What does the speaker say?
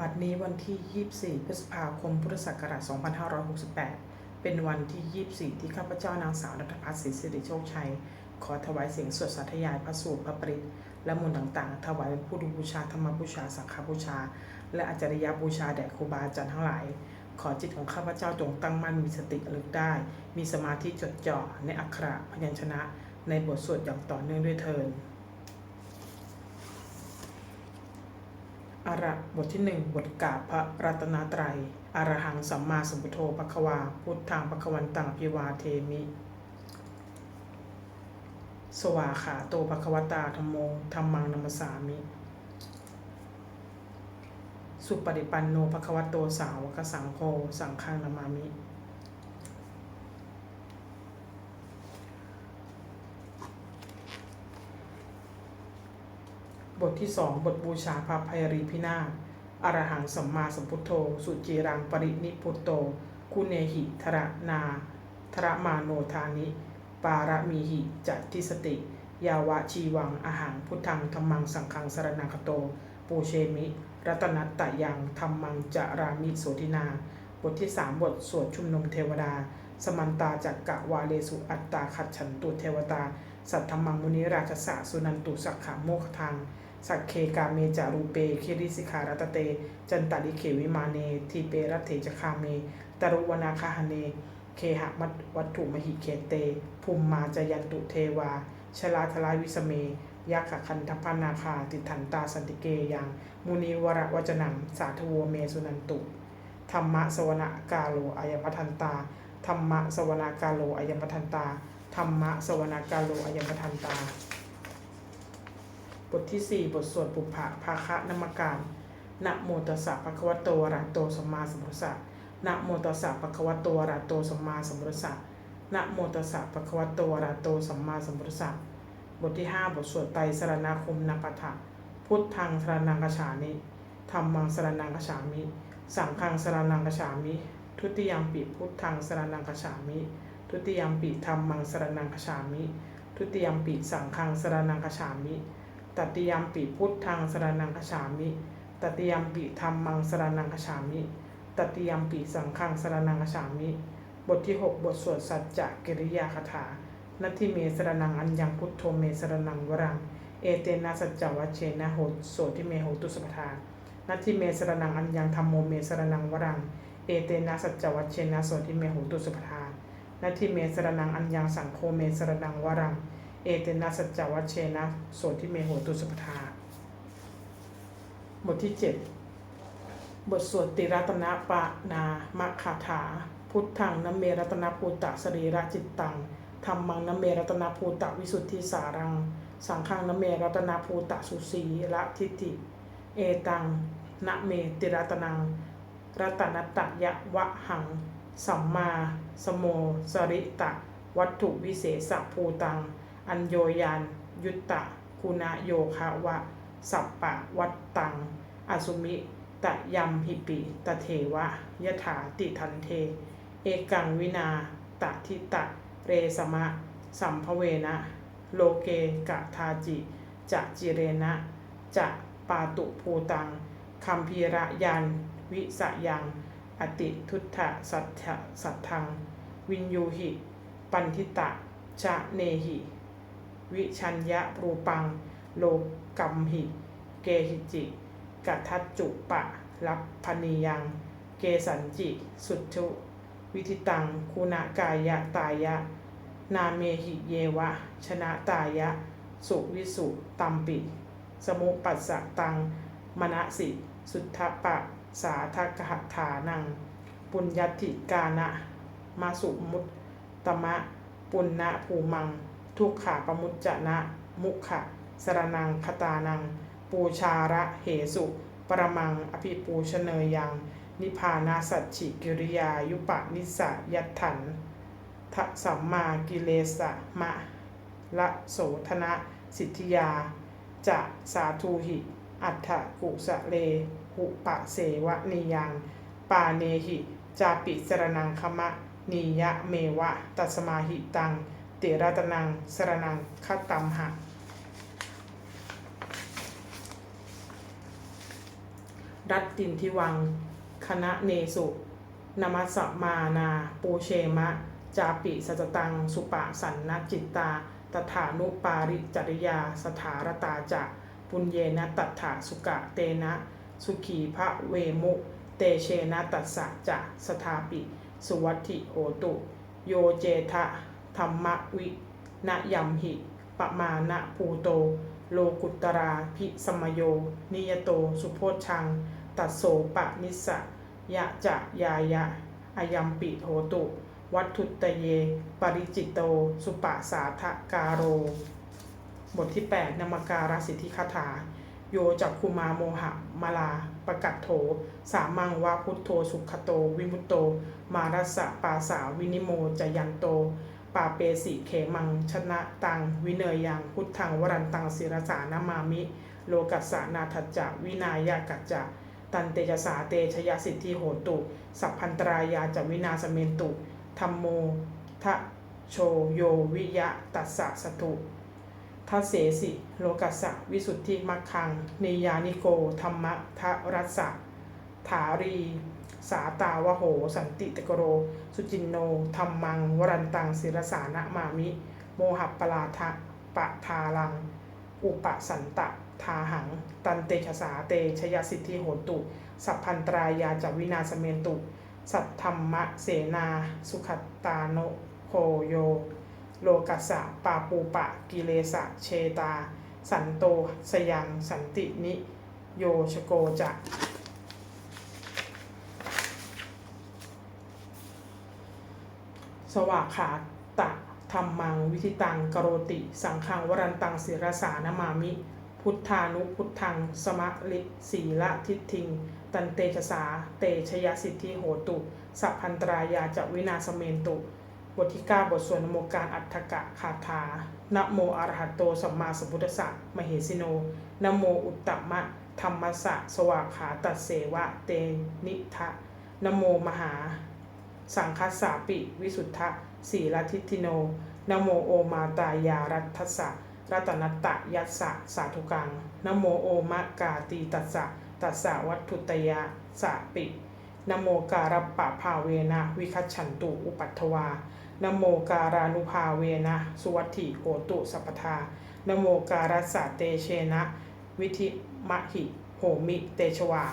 บัดนี้วันที่ 24 พฤษภาคม พุทธศักราช 2568 เป็นวันที่ 24 ที่ข้าพเจ้านางสาวนัทพัฒน์ศรีสิริโชคชัย ขอถวายเสียงสวดสาธยายพระสูตรพระปริตและมนต์ต่างๆ ถวายเป็นผู้ดูบูชาธรรมบูชา สังฆบูชา และอาจารยบูชาแด่ครูบาอาจารย์ทั้งหลาย ขอจิตของข้าพเจ้าจงตั้งมั่นมีสติระลึกได้ มีสมาธิจดจ่อในอักขระพยัญชนะ ในบทสวดอย่างต่อเนื่องด้วยเทิน อาระบทที่หนึ่งบทกาบพระรัตนตรัย อรหังสัมมาสัมพุทโธปควา พุทธังปควันตังพิวาเทมิ สวาขาโตปควตาธรรมโมธรรมังนัมสามิ สุปฏิปันโนปควโตสาวกสังโฆสังฆังนามามิ บทที่สองบทบูชาพระภัยรีพินาศอรหังสัมมาสัมพุทโธ สุจีรังปรินิพุตโต คุเนหิทระนาทระมาโนทานิ ปารมีหิจัตติสติ ยาวะชีวังอาหังพุทธังธรรมังสังฆังสรนังคโต ปูเชมิ รัตนัตตยังธรรมังจารามิโสตินา บทที่สามบทสวดชุมนุมเทวดา สมันตาจักกะวาเลสุอัตตาขัดฉันตุเทวตา สัทธมังมุนิราชสะสุนันตุสักขะโมคทัง สักเคกาเมจารูเปคิริสิกขารัตเต จันตาลิเขวิมาเนทีเปรัตเถจคาเมตรุวนาคาหเน เคหะมัตวัตถุมหิเคเต ภูมิมาจยันตุเทวา ชลาทลายวิสเมยักขคันทพานาคาติทันตาสันติเกยัง มุนีวรวจนังสาธวเมสุนันตุ ธรรมะสวนากาโลอายมัทันตา ธรรมะสวนากาโลอายมัทันตา ธรรมะสวนากาโลอายมัทันตา บทที่ 4 บทสวดปุพพะภาคะนมการนะโมตัสสะภะคะวะโตอะระหะโตสัมมาสัมพุทธัสะนะโมตัสสะภะคะวะโตอะระหะโตสัมมาสัมพุทธัสะนะโมตัสสะภะคะวะโตอะระหะโตสัมมาสัมพุทธัสะบทที่ 5 บทสวดไตรสรณคมนปัฏฐะพุทธังสรนังกฉามิธรรมังสรนังกฉามิสังฆังสรนังกฉามิทุติยมปิพุทธังสรนังกฉามิ ทุติยมปิธรรมังสรนังกฉามิ ทุติยมปิสังฆังสรนังกฉามิ ตติยมปิพุทธังสรนังคฉามิตติยมปิธรรมังสรนังคฉามิตติยมปิสังฆังสรนังคฉามิ บทที่ 6 บทสวดสัจจะกิริยาคาถานัตถิเมสรนังอัญญังพุทโธเมสรนังวรัง เอเตนะสัจจวัชเชนะโหตโสทิเมโหตุสุปทานัตถิเมสรนังอัญญังธรรมโมเมสรนังวรัง เอเตนะสัจจวัชเชนะโสทิเมโหตุสุปทานัตถิเมสรนังอัญญังสังโฆเมสรนังวรัง เตนะสัจจวัชเชนะโสทิเมโหตุสุปทาบทที่ 7 บทสวดติรัตนปะนามคาถา พุทธังนเมรัตนภูตะสรีระจิตตังธรรมังนเมรัตนภูตะวิสุทธิสารัง สังฆังนเมรัตนภูตะสุสีละทิฏฐิ เอตังนะเมติรัตนังรัตนตยะวะหัง สัมมาสโมสริตะ วัตถุวิเศษภูตัง อัญโยยานยุตตะคุณโยคะวะ สัปปะวัตตัง อสุมิตะยัมหิปิตะเทวะยถาติทันเท เอกังวินาตะทิตะ เรสมะ สัมภเวนะ โลเกกะทาจิจะจิเรนะจะปาตุภูตังคัมพีระยัน วิสยัง อติทุตถะสัทธสัทธัง วินยูหิ ปันทิตะชะเนหิ วิชัญญะรูปัง โลกัมหิ เกหิจิกัทัจจุปะลับพนียัง เกสันจิ สุทธุวิธิตัง คุณากายะตายะ นาเมหิเยวะ ชนะตายะ สุวิสุตัมปิ สมุปัสสะตัง มณสิ สุทธปะ สาทกหฐานัง ปุญญติกานะมาสุมุตตมะ ปุณณภูมัง ทุกขาปมุจจะนะ มุขะสรนังคตานัง ปูชาระเหสุ ปรมังอภิปูชเนยยัง นิพานาสัจฉิกิริยายุปะนิสะยัตถันทะสัมมากิเลสะมะละโสธนะสิทธิยา จะสาธุหิ อัฏฐกุสะเล หุปะเสวะนิยัง ปาเนหิ จาปิสรนังคมะนียะเมวะ ตัสมาหิตัง เตระตนังสรนังคัตตัมหะ รัตตินทิวัง คณะเนสุนามัสมานาปูเชมะ จาปิสัจตัง สุปะสันนจิตตา ตถานุปาริจริยา สถารตาจะปุญเยนะตัฏฐาสุกะเตนะ สุขีพระเวมุ เตเชนะตัสสะจะสถาปิ สุวัติโหตุ โยเจทะ ธรรมวินยัมหิปมาณภูโต โลกุตราพิสมโย นิยโตสุโพชัง ตัสโสปะนิสะยะจะยายะอายัมปิโหตุ วัตถุตเย ปริจิตโต สุปะสาทะกาโร บทที่ 8นามการสิทธิคาถา โยจักคุมาโมหะมาลา ประกัดโถ สามังวาพุทโธสุขโต วิมุตโต มารัสสะปาสาวินิโมจยันโต ปาเปสิเขมังชนะตัง วิเนยยังพุทธังวรันตังศิรสานามามิ โลกัสสะนาทัจจะวินายากัจจะตันเตจสาเตชยสิทธิโหตุ สัพพันตรายาจวินาสเมนตุธรรมโมทะโชโยวิยะตัสสะสตุทัเสสิ โลกัสสะวิสุทธิมัคคังนิยานิโกธรรมะทะรัสสะ ถารี สาตาวโห สันติตกโร สุจินโนธรรมัง วรันตังศิรสานะมามิ โมหปปลาทะปะทาลัง อุปสันตะทาหัง ตันเตชะสาเตชยสิทธิโหตุ สัพพันตรายาจวินาสเมนตุ สัทธรรมะเสนา สุขตตาโนโคโย โลกัสสะปาปูปะกิเลสะเชตา สันโตสยังสันตินิ โยชโกจะ สวากขาตะธรรมัง วิธิตังกโรติ สังฆังวรันตังศิรสานามามิ พุทธานุพุทธัง สมะลิสีละทิฏฐิง ตันเตชะสา เตชยสิทธิโหตุ สัพพันตรายาจวินาสเมนตุ บทที่9บทสวดนโมการอัฏฐกะคาถานะโมอระหะโตสัมมาสัมพุทธัสสะมเหสิโนนะโมอุตตมะธรรมัสสะสวากขาตัสเสวะเตนิทะนะโมมหา สังคัสสาปิ วิสุทธะสีลทิทิโนนะโมโอมาตายารัตสะรัตนัตตะยัสสะสาธุกังนโมโอมะกาตีตัสสะตัสสะวัตถุตยาสะปินโมการัปปะภาเวนะวิคัจฉันตุอุปัตถวานโมการานุภาเวนะสุวัตถิโหตุสัพทานโมการัสสะเตเชนะ วิธิมะหิโหมิเตชวา